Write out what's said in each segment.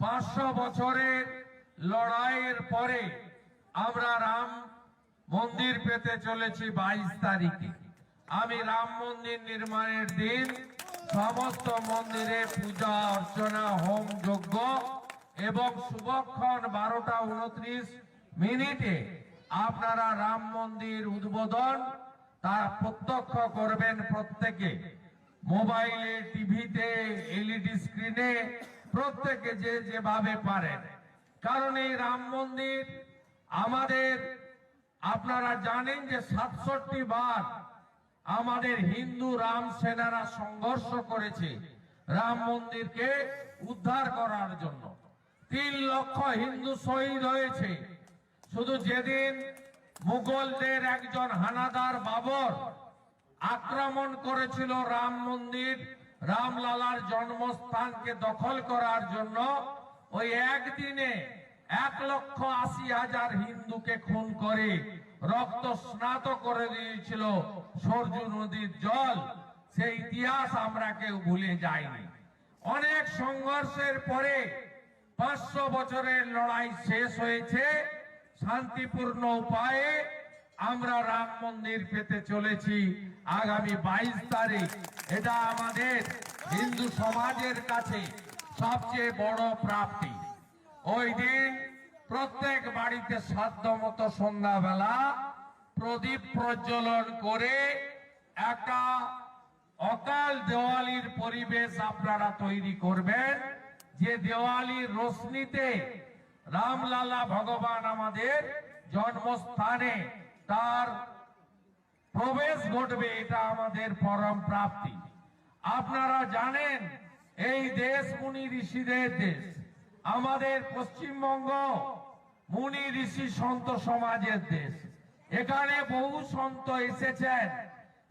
পাঁচশো বছরের লড়াইয়ের পরে আমরা রাম মন্দির পেতে চলেছি বাইশ তারিখে। আমি রাম মন্দির নির্মাণের দিন সমস্ত মন্দিরে পূজা অর্চনা, হোম যজ্ঞ এবং শুভক্ষণ বারোটা উনত্রিশ মিনিটে আপনারা রাম মন্দির উদ্বোধন তা প্রত্যক্ষ করবেন প্রত্যেকে। মোবাইলে, টিভিতে, এলইডি স্ক্রিনে প্রত্যেকে যে যেভাবে পারেন কারণ এই রাম মন্দির আমাদের, আপনারা জানেন যে সাতষট্টি বার আমাদের হিন্দু রাম সেনারা সংঘর্ষ করেছে রাম মন্দিরকে উদ্ধার করার জন্য। তিন লক্ষ হিন্দু শহীদ হয়েছে। শুধু যেদিন মুঘলদের একজন হানাদার বাবর আক্রমণ করেছিল রাম মন্দির রামলালার জন্মস্থানকে দখল করার জন্য ওই একদিনে এক লক্ষ আশি হাজার হিন্দুকে খুন করে রক্ত স্নাত করে দিয়েছিল সরজু নদীর জল। সেই ইতিহাস আমরা কেউ ভুলে যাইনি। অনেক সংঘর্ষের পরে পাঁচশো বছরের লড়াই শেষ হয়েছে। শান্তিপূর্ণ উপায়ে আমরা রাম মন্দির পেতে চলেছি। আগামী বাইশ তারিখ। এটা আমাদের হিন্দু সমাজের কাছে সবচেয়ে বড় প্রাপ্তি। ওই দিন প্রত্যেক বাড়িতে সাধ্য মতো সন্ধ্যাবেলা প্রদীপ প্রজ্বলন করে একটা অকাল দেওয়ালির পরিবেশ আপনারা তৈরি করবেন। যে দেওয়ালির রোশনিতে রামলালা ভগবান আমাদের জন্মস্থানে তার প্রবেশ ঘটবে এটা আমাদের পরম প্রাপ্তি। আপনারা জানেন, এই দেশ মুনি ঋষিদের দেশ। আমাদের পশ্চিমবঙ্গ মুনি ঋষি সন্ত সমাজের দেশ। এখানে বহু সন্ত এসেছেন।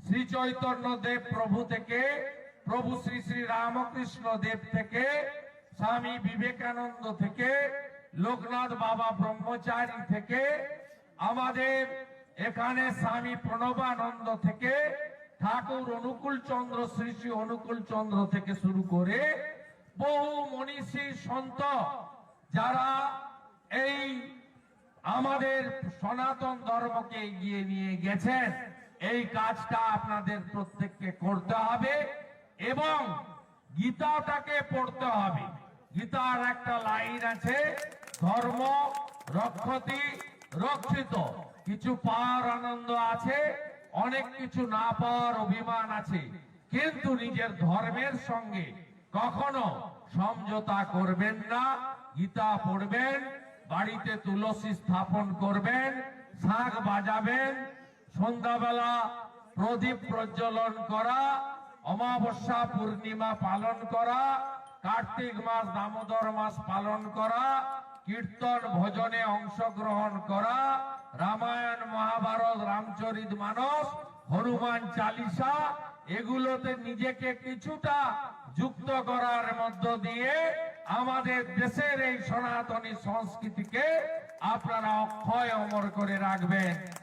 শ্রী চৈতন্য দেব প্রভু থেকে, প্রভু শ্রী শ্রী রামকৃষ্ণ দেব থেকে, স্বামী বিবেকানন্দ থেকে, লোকনাথ বাবা ব্রহ্মচারী থেকে, আমাদের এখানে স্বামী প্রণবানন্দ থেকে ঠাকুর অনুকূল চন্দ্র, শ্রী শ্রী অনুকূল চন্দ্র থেকে শুরু করে বহু মনীষী সন্ত যারা এই আমাদের সনাতন ধর্মকে এগিয়ে নিয়ে গেছেন। এই কাজটা আপনাদের প্রত্যেককে করতে হবে এবং গীতাটাকে পড়তে হবে। গীতার একটা লাইন আছে, ধর্ম, রক্ষতি রক্ষিত। কিছু পাওয়ার আনন্দ আছে, অনেক কিছু না পাওয়ার অভিমান আছে। কিন্তু নিজের ধর্মের সঙ্গে কখনো সমঝোতা করবেন না, গীতা পড়বেন, বাড়িতে তুলসী স্থাপন করবেন, শাক বাজাবেন, সন্ধ্যাবেলা প্রদীপ প্রজ্বলন করা, অমাবস্যা পূর্ণিমা পালন করা, কার্তিক মাস, দামোদর মাস পালন করা কীর্তন ভজনে অংশগ্রহণ করা, রামায়ণ, মহাভারত, রামচরিত মানস, হনুমান চালিসা, এগুলোতে নিজেকে কিছুটা যুক্ত করার মধ্য দিয়ে আমাদের দেশের এই সনাতনী সংস্কৃতিকে আপনারা অক্ষয় অমর করে রাখবেন।